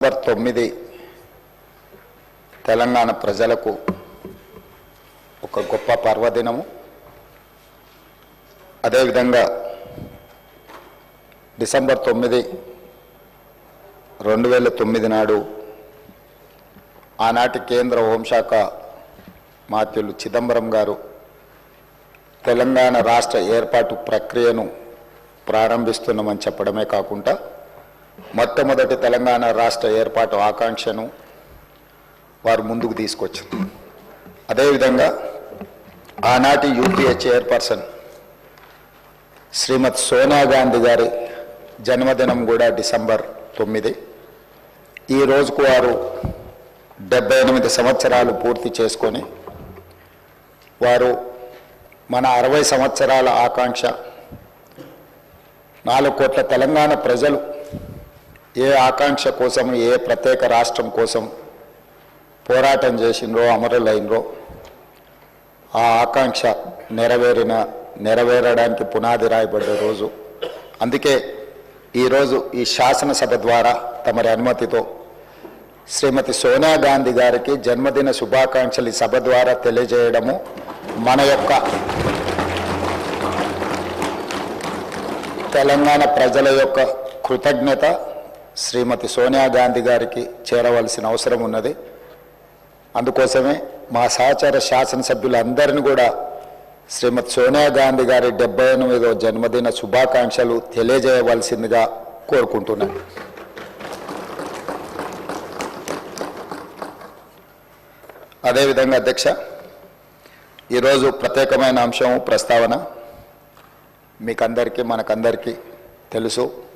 November తొమ్మిది తెలంగాణ ప్రజలకు ఒక గొప్ప పర్వదినము. అదేవిధంగా డిసెంబర్ తొమ్మిది రెండు వేల తొమ్మిది నాడు ఆనాటి కేంద్ర హోంశాఖ మాత్యులు చిదంబరం గారు తెలంగాణ రాష్ట్ర ఏర్పాటు ప్రక్రియను ప్రారంభిస్తున్నామని చెప్పడమే కాకుండా మొట్టమొదటి తెలంగాణ రాష్ట్ర ఏర్పాటు ఆకాంక్షను వారు ముందుకు తీసుకొచ్చారు. అదేవిధంగా ఆనాటి యూపీఏ చైర్పర్సన్ శ్రీమతి సోనియా గాంధీ గారి జన్మదినం కూడా డిసెంబర్ తొమ్మిది. ఈ రోజుకు వారు డెబ్బై ఎనిమిది సంవత్సరాలు పూర్తి చేసుకొని వారు మన అరవై సంవత్సరాల ఆకాంక్ష నాలుగు కోట్ల తెలంగాణ ప్రజలు ఏ ఆకాంక్ష కోసం ఏ ప్రత్యేక రాష్ట్రం కోసం పోరాటం చేసిండ్రో అమరులైనరో ఆ ఆకాంక్ష నెరవేరిన నెరవేరడానికి పునాది రాయబడే రోజు. అందుకే ఈరోజు ఈ శాసనసభ ద్వారా తమరి అనుమతితో శ్రీమతి సోనియా గాంధీ గారికి జన్మదిన శుభాకాంక్షలు ఈ సభ ద్వారా తెలియజేయడము మన యొక్క తెలంగాణ ప్రజల యొక్క కృతజ్ఞత శ్రీమతి సోనియా గాంధీ గారికి చేరవలసిన అవసరం ఉన్నది. అందుకోసమే మా సహచార శాసనసభ్యులందరిని కూడా శ్రీమతి సోనియా గాంధీ గారి డెబ్బై ఎనిమిదో జన్మదిన శుభాకాంక్షలు తెలియజేయవలసిందిగా కోరుకుంటున్నాను. అదేవిధంగా అధ్యక్ష ఈరోజు ప్రత్యేకమైన అంశం ప్రస్తావన మీకందరికీ మనకందరికీ తెలుసు.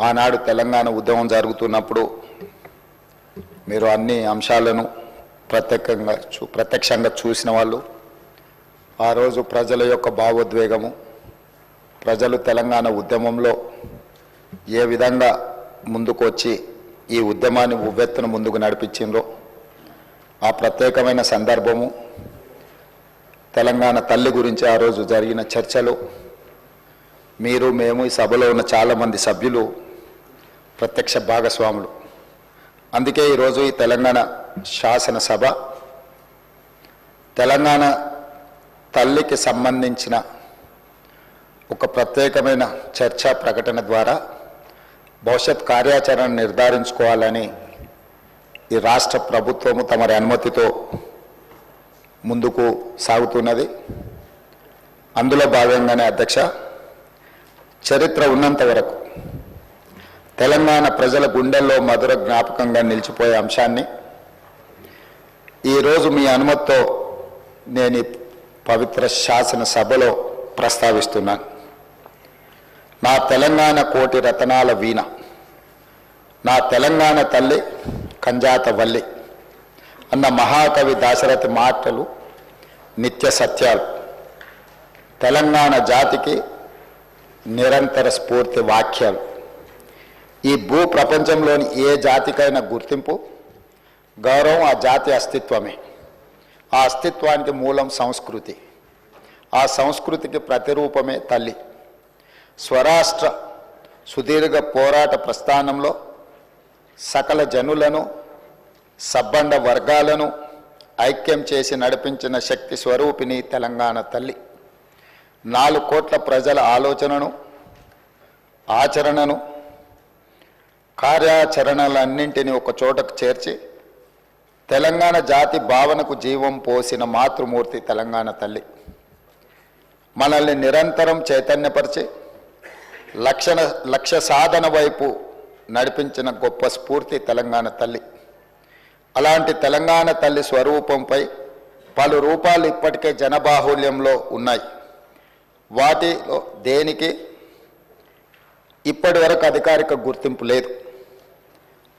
ఆనాడు తెలంగాణ ఉద్యమం జరుగుతున్నప్పుడు మీరు అన్ని అంశాలను ప్రత్యేకంగా చూ ప్రత్యక్షంగా చూసిన వాళ్ళు ఆ రోజు ప్రజల యొక్క భావోద్వేగము ప్రజలు తెలంగాణ ఉద్యమంలో ఏ విధంగా ముందుకు వచ్చి ఈ ఉద్యమాన్ని ఉవ్వెత్తున ముందుకు నడిపించిందో ఆ ప్రత్యేకమైన సందర్భము తెలంగాణ తల్లి గురించి ఆ రోజు జరిగిన చర్చలు మీరు మేము ఈ సభలో ఉన్న చాలామంది సభ్యులు ప్రత్యక్ష భాగస్వాములు. అందుకే ఈరోజు ఈ తెలంగాణ శాసనసభ తెలంగాణ తల్లికి సంబంధించిన ఒక ప్రత్యేకమైన చర్చా ప్రకటన ద్వారా భవిష్యత్ కార్యాచరణ నిర్ధారించుకోవాలని ఈ రాష్ట్ర ప్రభుత్వము తమరి అనుమతితో ముందుకు సాగుతున్నది. అందులో భాగంగానే అధ్యక్ష చరిత్ర ఉన్నంత వరకు తెలంగాణ ప్రజల గుండెల్లో మధుర జ్ఞాపకంగా నిలిచిపోయే అంశాన్ని ఈరోజు మీ అనుమతితో నేను పవిత్ర శాసన సభలో ప్రస్తావిస్తున్నాను. నా తెలంగాణ కోటి రతనాల వీణ నా తెలంగాణ తల్లి కంజాత వల్లి అన్న మహాకవి దాశరథి మాటలు నిత్య సత్యాలు. తెలంగాణ జాతికి నిరంతర స్ఫూర్తి వాక్యాలు ఈ భూ ప్రపంచంలోని ఏ జాతికైనా గుర్తింపు గౌరవం ఆ జాతి అస్తిత్వమే. ఆ అస్తిత్వానికి మూలం సంస్కృతి. ఆ సంస్కృతికి ప్రతిరూపమే తల్లి. స్వరాష్ట్ర సుదీర్ఘ పోరాట ప్రస్థానంలో సకల జనులను సబ్బండ వర్గాలను ఐక్యం చేసి నడిపించిన శక్తి స్వరూపిణి తెలంగాణ తల్లి. నాలుగు కోట్ల ప్రజల ఆలోచనను ఆచరణను కార్యాచరణలన్నింటినీ ఒక చోటకు చేర్చి తెలంగాణ జాతి భావనకు జీవం పోసిన మాతృమూర్తి తెలంగాణ తల్లి. మనల్ని నిరంతరం చైతన్యపరిచి లక్షణ లక్ష్య సాధన వైపు నడిపించిన గొప్ప స్ఫూర్తి తెలంగాణ తల్లి. అలాంటి తెలంగాణ తల్లి స్వరూపంపై పలు రూపాలు ఇప్పటికే జనబాహుల్యంలో ఉన్నాయి. వాటిలో దేనికి? ఇప్పటి వరకు అధికారిక గుర్తింపు లేదు.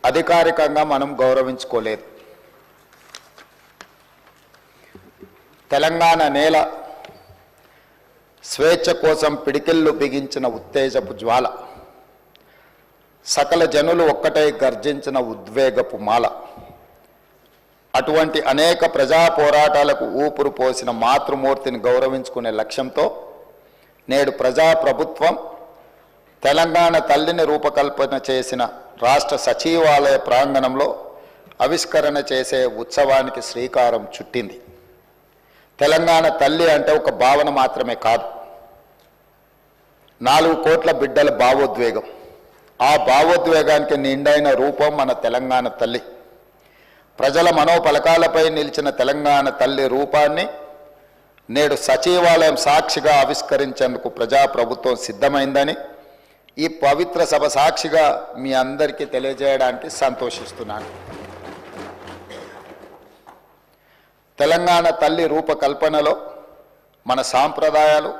అధికారికంగా మనం గౌరవించుకోలేదు. తెలంగాణ నేల స్వేచ్ఛ కోసం పిడికిళ్ళు బిగించిన ఉత్తేజపు జ్వాల. సకల జనులు ఒక్కటై గర్జించిన ఉద్వేగపు మాల. అటువంటి అనేక ప్రజా పోరాటాలకు ఊపురు పోసిన మాతృమూర్తిని గౌరవించుకునే లక్ష్యంతో నేడు ప్రజా ప్రభుత్వం తెలంగాణ తల్లిని రూపకల్పన చేసిన రాష్ట్ర సచివాలయ ప్రాంగణంలో ఆవిష్కరణ చేసే ఉత్సవానికి శ్రీకారం చుట్టింది. తెలంగాణ తల్లి అంటే ఒక భావన మాత్రమే కాదు. నాలుగు కోట్ల బిడ్డల భావోద్వేగం. ఆ భావోద్వేగానికి నిండైన రూపం మన తెలంగాణ తల్లి. ప్రజల మనోపలకాలపై నిలిచిన తెలంగాణ తల్లి రూపాన్ని నేడు సచివాలయం సాక్షిగా ఆవిష్కరించేందుకు ప్రజాప్రభుత్వం సిద్ధమైందని ఈ పవిత్ర సభ సాక్షిగా మీ అందరికీ తెలియజేయడానికి సంతోషిస్తున్నాను. తెలంగాణ తల్లి రూపకల్పనలో మన సాంప్రదాయాలు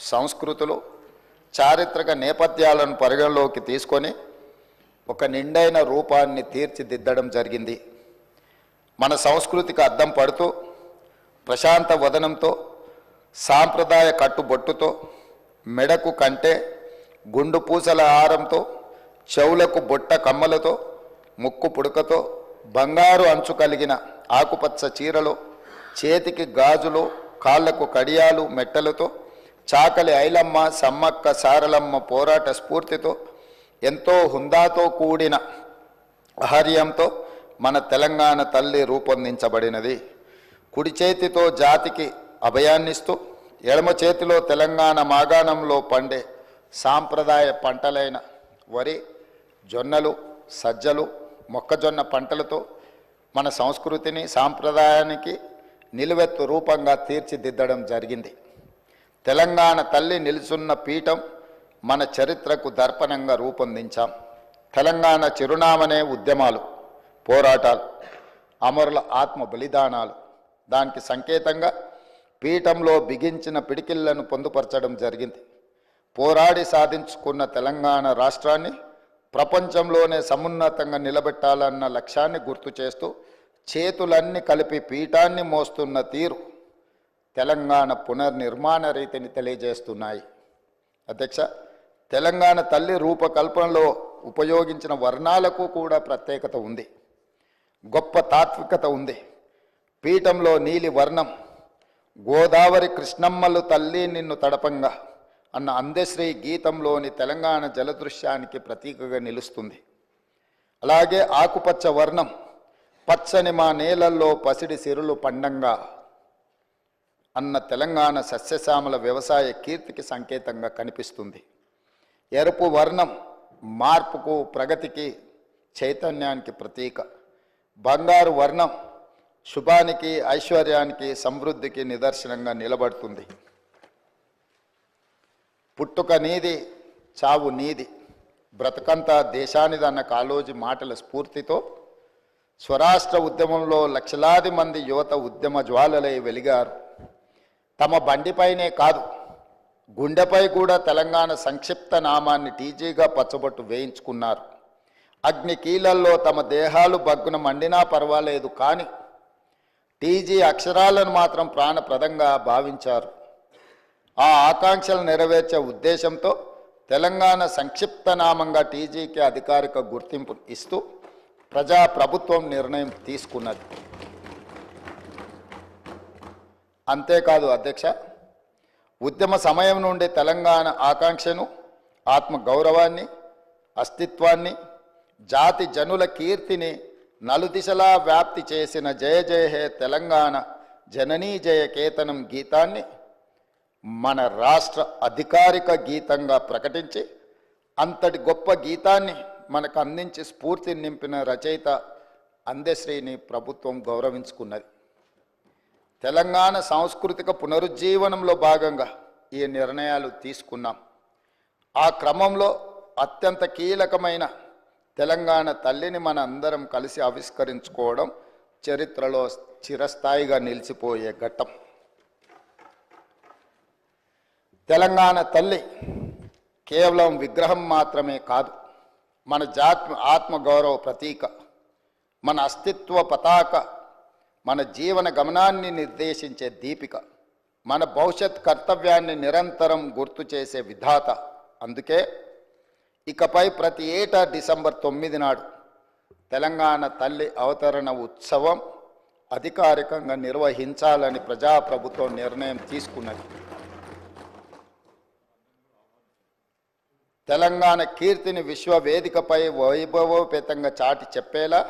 సంస్కృతులు చారిత్రక నేపథ్యాలను పరిగణలోకి తీసుకొని ఒక నిండైన రూపాన్ని తీర్చిదిద్దడం జరిగింది. మన సంస్కృతికి అద్దం పడుతూ ప్రశాంత వదనంతో సాంప్రదాయ కట్టుబొట్టుతో మెడకు కంటే గుండు పూసల ఆరంతో చెవులకు బొట్ట కమ్మలతో ముక్కు పుడకతో బంగారు అంచు కలిగిన ఆకుపచ్చ చీరలో చేతికి గాజులు కాళ్ళకు కడియాలు మెట్టలతో చాకలి ఐలమ్మ సమ్మక్క సారలమ్మ పోరాట స్ఫూర్తితో ఎంతో హుందాతో కూడిన ఆహార్యంతో మన తెలంగాణ తల్లి రూపొందించబడినది. కుడి చేతితో జాతికి అభయాన్నిస్తూ ఎడమ చేతిలో తెలంగాణ మాగాణంలో పండే సాంప్రదాయ పంటలైన వరి జొన్నలు సజ్జలు మొక్కజొన్న పంటలతో మన సంస్కృతిని సాంప్రదాయానికి నిలువెత్తు రూపంగా తీర్చిదిద్దడం జరిగింది. తెలంగాణ తల్లి నిలుచున్న పీఠం మన చరిత్రకు దర్పణంగా రూపొందించాం. తెలంగాణ చిరునామనే ఉద్యమాలు పోరాటాలు అమరుల ఆత్మ బలిదానాలు దానికి సంకేతంగా పీఠంలో బిగించిన పిడికిళ్ళను పొందుపరచడం జరిగింది. పోరాడి సాధించుకున్న తెలంగాణ రాష్ట్రాన్ని ప్రపంచంలోనే సమున్నతంగా నిలబెట్టాలన్న లక్ష్యాన్ని గుర్తు చేస్తూ చేతులన్నీ కలిపి పీఠాన్ని మోస్తున్న తీరు తెలంగాణ పునర్నిర్మాణ రీతిని తెలియజేస్తున్నాయి. అధ్యక్ష తెలంగాణ తల్లి రూపకల్పనలో ఉపయోగించిన వర్ణాలకు కూడా ప్రత్యేకత ఉంది. గొప్ప తాత్వికత ఉంది. పీఠంలో నీలి వర్ణం. గోదావరి కృష్ణమ్మలు తల్లి నిన్ను తడపంగా అన్న అందశ్రీ గీతంలోని తెలంగాణ జలదృశ్యానికి ప్రతీకగా నిలుస్తుంది. అలాగే ఆకుపచ్చ వర్ణం పచ్చని మా నేలల్లో పసిడి సిరులు పండంగా అన్న తెలంగాణ సస్యశ్యామల వ్యవసాయ కీర్తికి సంకేతంగా కనిపిస్తుంది. ఎరుపు వర్ణం మార్పుకు ప్రగతికి చైతన్యానికి ప్రతీక. బంగారు వర్ణం శుభానికి ఐశ్వర్యానికి సమృద్ధికి నిదర్శనంగా నిలబడుతుంది. పుట్టుక నీది చావు నీది. బ్రతకంతా దేశానిదన్న కాలోజీ మాటల స్ఫూర్తితో స్వరాష్ట్ర ఉద్యమంలో లక్షలాది మంది యువత ఉద్యమ జ్వాలలై వెలిగారు. తమ బండిపైనే కాదు గుండెపై కూడా తెలంగాణ సంక్షిప్త నామాన్ని టీజీగా పచ్చబొట్టు వేయించుకున్నారు. అగ్ని కీలల్లో తమ దేహాలు బగ్గున మండినా పర్వాలేదు కానీ టీజీ అక్షరాలను మాత్రం ప్రాణప్రదంగా భావించారు. ఆ ఆకాంక్షలు నెరవేర్చే ఉద్దేశంతో తెలంగాణ సంక్షిప్త నామంగా టీజీకి అధికారిక గుర్తింపు ఇస్తూ ప్రజా ప్రభుత్వం నిర్ణయం తీసుకున్నది. అంతేకాదు అధ్యక్ష ఉద్యమ సమయం నుండి తెలంగాణ ఆకాంక్షను ఆత్మ గౌరవాన్ని అస్తిత్వాన్ని జాతి జనుల కీర్తిని నలుదిశలా వ్యాప్తి చేసిన జయ జయ హే తెలంగాణ జననీ జయ కేతనం గీతాన్ని మన రాష్ట్ర అధికారిక గీతంగా ప్రకటించి అంతటి గొప్ప గీతాన్ని మనకు అందించి స్ఫూర్తిని నింపిన రచయిత అందశ్రీని ప్రభుత్వం గౌరవించుకున్నది. తెలంగాణ సాంస్కృతిక పునరుజ్జీవనంలో భాగంగా ఈ నిర్ణయాలు తీసుకున్నాం. ఆ క్రమంలో అత్యంత కీలకమైన తెలంగాణ తల్లిని మన అందరం కలిసి ఆవిష్కరించుకోవడం చరిత్రలో చిరస్థాయిగా నిలిచిపోయే ఘట్టం. తెలంగాణ తల్లి కేవలం విగ్రహం మాత్రమే కాదు మన జాత్మ ఆత్మగౌరవ ప్రతీక మన అస్తిత్వ పతాక మన జీవన గమనాన్ని నిర్దేశించే దీపిక మన భవిష్యత్ కర్తవ్యాన్ని నిరంతరం గుర్తు చేసే విధాత. అందుకే ఇకపై ప్రతి ఏటా డిసెంబర్ తొమ్మిది నాడు తెలంగాణ తల్లి అవతరణ ఉత్సవం అధికారికంగా నిర్వహించాలని ప్రజాప్రభుత్వం నిర్ణయం తీసుకున్నది. తెలంగాణ కీర్తిని విశ్వవేదికపై వైభవోపేతంగా చాటి చెప్పేలా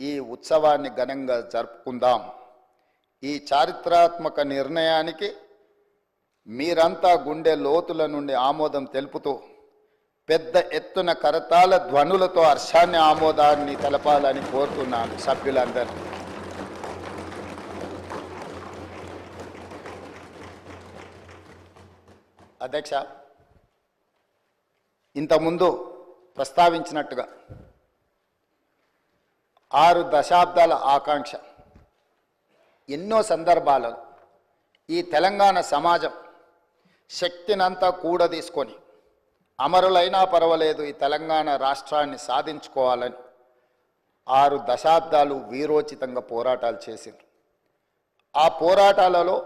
ఈ ఉత్సవాన్ని ఘనంగా జరుపుకుందాం. ఈ చారిత్రాత్మక నిర్ణయానికి మీరంతా గుండె లోతుల నుండి ఆమోదం తెలుపుతూ పెద్ద ఎత్తున కరతాల ధ్వనులతో హర్షాన్ని ఆమోదాన్ని తెలపాలని కోరుతున్నాను సభ్యులందరూ. అధ్యక్ష ఇంతకుముందు ప్రస్తావించినట్టుగా ఆరు దశాబ్దాల ఆకాంక్ష. ఎన్నో సందర్భాలలో ఈ తెలంగాణ సమాజం శక్తినంతా కూడదీసుకొని అమరులైనా పర్వాలేదు ఈ తెలంగాణ రాష్ట్రాన్ని సాధించుకోవాలని. ఆరు దశాబ్దాలు వీరోచితంగా పోరాటాలు చేసిండ్రు. ఆ పోరాటాలలో